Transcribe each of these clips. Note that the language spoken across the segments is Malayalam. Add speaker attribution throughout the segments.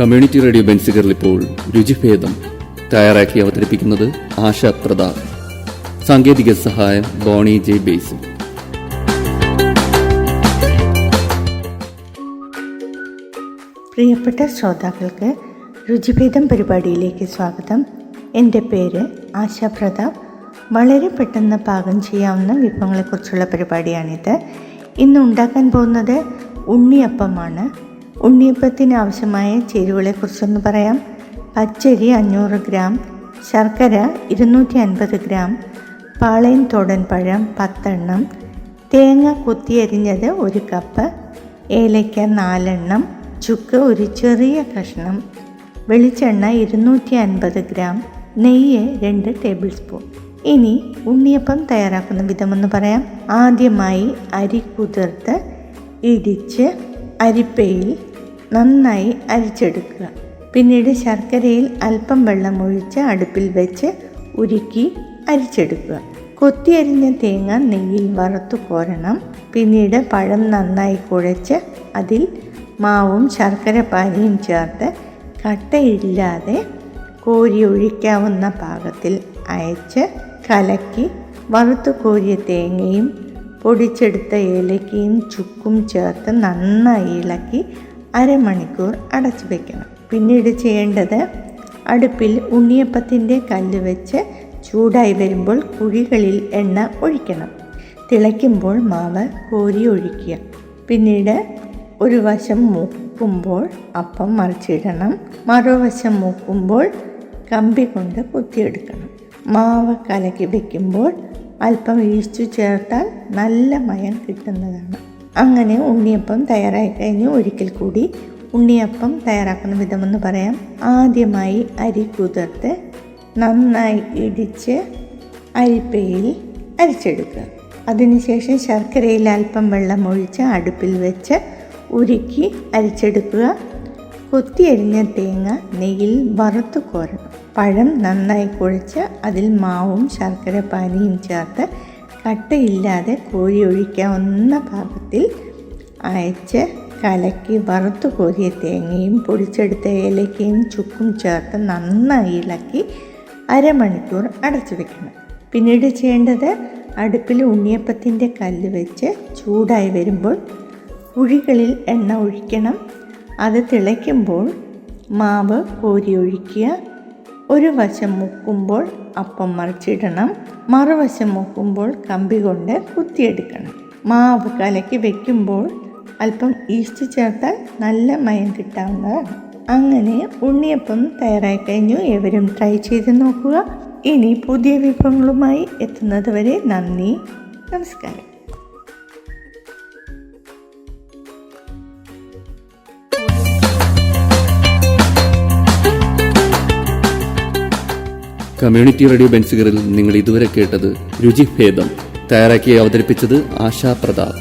Speaker 1: കമ്മ്യൂണിറ്റി റേഡിയോ ബെൻസിഗറിൽ ഇപ്പോൾ രുചിഭേദം തയ്യാറാക്കി അവതരിപ്പിക്കുന്നത് ആശ പ്രതാപ് സാങ്കേതിക സഹായം ബോണി ജെ ബേസി.
Speaker 2: പ്രിയപ്പെട്ട ശ്രോതാക്കൾക്ക് രുചിഭേദം പരിപാടിയിലേക്ക് സ്വാഗതം. എന്റെ പേര് ആശ പ്രതാപ്. വളരെ പെട്ടെന്ന് പാകം ചെയ്യാവുന്ന വിഭവങ്ങളെക്കുറിച്ചുള്ള പരിപാടിയാണിത്. ഇന്ന് ഉണ്ടാക്കാൻ പോകുന്നത് ഉണ്ണിയപ്പമാണ്. ഉണ്ണിയപ്പത്തിന് ആവശ്യമായ ചേരുവകളെക്കുറിച്ചൊന്ന് പറയാം. പച്ചരി അഞ്ഞൂറ് ഗ്രാം ശർക്കര ഇരുന്നൂറ്റി അൻപത് ഗ്രാം പാളയം തോടൻ പഴം പത്തെണ്ണം തേങ്ങ കുത്തിയരിഞ്ഞത് ഒരു കപ്പ് ഏലയ്ക്ക നാലെണ്ണം ചുക്ക് ഒരു ചെറിയ കഷ്ണം വെളിച്ചെണ്ണ ഇരുന്നൂറ്റി അൻപത് ഗ്രാം നെയ്യ് രണ്ട് ടേബിൾ സ്പൂൺ. ഇനി ഉണ്ണിയപ്പം തയ്യാറാക്കുന്ന വിധമെന്ന് പറയാം. ആദ്യമായി അരി കുതിർത്ത് ഇടിച്ച് അരിപ്പയിൽ നന്നായി അരിച്ചെടുക്കുക. പിന്നീട് ശർക്കരയിൽ അല്പം വെള്ളം ഒഴിച്ച് അടുപ്പിൽ വെച്ച് ഉരുക്കി അരിച്ചെടുക്കുക. കൊത്തിയരിഞ്ഞ തേങ്ങ നെയ്യിൽ വറുത്തു കോരണം. പിന്നീട് പഴം നന്നായി കുഴച്ച് അതിൽ മാവും ശർക്കര പാനിയും ചേർത്ത് കട്ടയില്ലാതെ കോരി ഒഴിക്കാവുന്ന പാകത്തിൽ അയച്ച് കലക്കി വറുത്തു കോരിയ തേങ്ങയും പൊടിച്ചെടുത്ത ഏലക്കയും ചുക്കും ചേർത്ത് നന്നായി ഇളക്കി അരമണിക്കൂർ അടച്ചു വയ്ക്കണം പിന്നീട് ചെയ്യേണ്ടത് അടുപ്പിൽ ഉണ്ണിയപ്പത്തിന്റെ കല്ല് വെച്ച് ചൂടായി വരുമ്പോൾ കുഴികളിൽ എണ്ണ ഒഴിക്കണം. തിളയ്ക്കുമ്പോൾ മാവ് കോരി ഒഴിക്കുക. പിന്നീട് ഒരു വശം മൂക്കുമ്പോൾ അപ്പം മറിച്ചിടണം. മറുവശം മൂക്കുമ്പോൾ കമ്പി കൊണ്ട് കുത്തിയെടുക്കണം. മാവ് കലക്കി വയ്ക്കുമ്പോൾ അല്പം ഈസ്റ്റു ചേർത്താൽ നല്ല മയം കിട്ടുന്നതാണ്. അങ്ങനെ ഉണ്ണിയപ്പം തയ്യാറായി കഴിഞ്ഞ്. ഒരിക്കൽ കൂടി ഉണ്ണിയപ്പം തയ്യാറാക്കുന്ന വിധമെന്ന് പറയാം. ആദ്യമായി അരി കുതിർത്ത് നന്നായി ഇടിച്ച് അരിപ്പയിൽ അരിച്ചെടുക്കുക. അതിനുശേഷം ശർക്കരയിൽ അല്പം വെള്ളം ഒഴിച്ച് അടുപ്പിൽ വെച്ച് ഉരുക്കി അരിച്ചെടുക്കുക. കൊത്തി കൊത്തിയരിഞ്ഞ തേങ്ങ നെയ്യിൽ വറുത്ത് കോരണം. പഴം നന്നായി കുഴച്ച് അതിൽ മാവും ശർക്കര പാനിയും ചേർത്ത് കട്ടയില്ലാതെ കോരി ഒഴിക്കാവുന്ന പാകത്തിൽ അയച്ച് കലക്കി വറുത്ത് കോരിയ തേങ്ങയും പൊടിച്ചെടുത്ത ഏലക്കയും ചുക്കും ചേർത്ത് നന്നായി ഇളക്കി അരമണിക്കൂർ അടച്ചു വെക്കണം. പിന്നീട് ചെയ്യേണ്ടത് അടുപ്പിൽ ഉണ്ണിയപ്പത്തിന്റെ കല്ല് വെച്ച് ചൂടായി വരുമ്പോൾ കുഴികളിൽ എണ്ണ ഒഴിക്കണം. അത് തിളയ്ക്കുമ്പോൾ മാവ് കോരി ഒഴിക്കുക ഒരു വശം മുക്കുമ്പോൾ അപ്പം മറിച്ചിടണം. മറുവശം മുക്കുമ്പോൾ കമ്പി കൊണ്ട് കുത്തിയെടുക്കണം. മാവ് കലക്കി വെക്കുമ്പോൾ അല്പം ഈസ്റ്റ് ചേർത്താൽ നല്ല മയം കിട്ടാവുന്നതാണ്. അങ്ങനെ ഉണ്ണിയപ്പം തയ്യാറായി കഴിഞ്ഞു. എവരും ട്രൈ ചെയ്ത് നോക്കുക. ഇനി പുതിയ വിഭവങ്ങളുമായി എത്തുന്നത് വരെ നന്ദി. നമസ്കാരം.
Speaker 1: കമ്മ്യൂണിറ്റി റേഡിയോ ബെൻസുകറിൽ നിങ്ങൾ ഇതുവരെ കേട്ടത് രുചിഭേദം തയ്യാറാക്കി അവതരിപ്പിച്ചത് ആശാ പ്രതാപ്.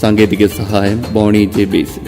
Speaker 1: സാങ്കേതിക സഹായം ബോണി ജെ ബേസിൽ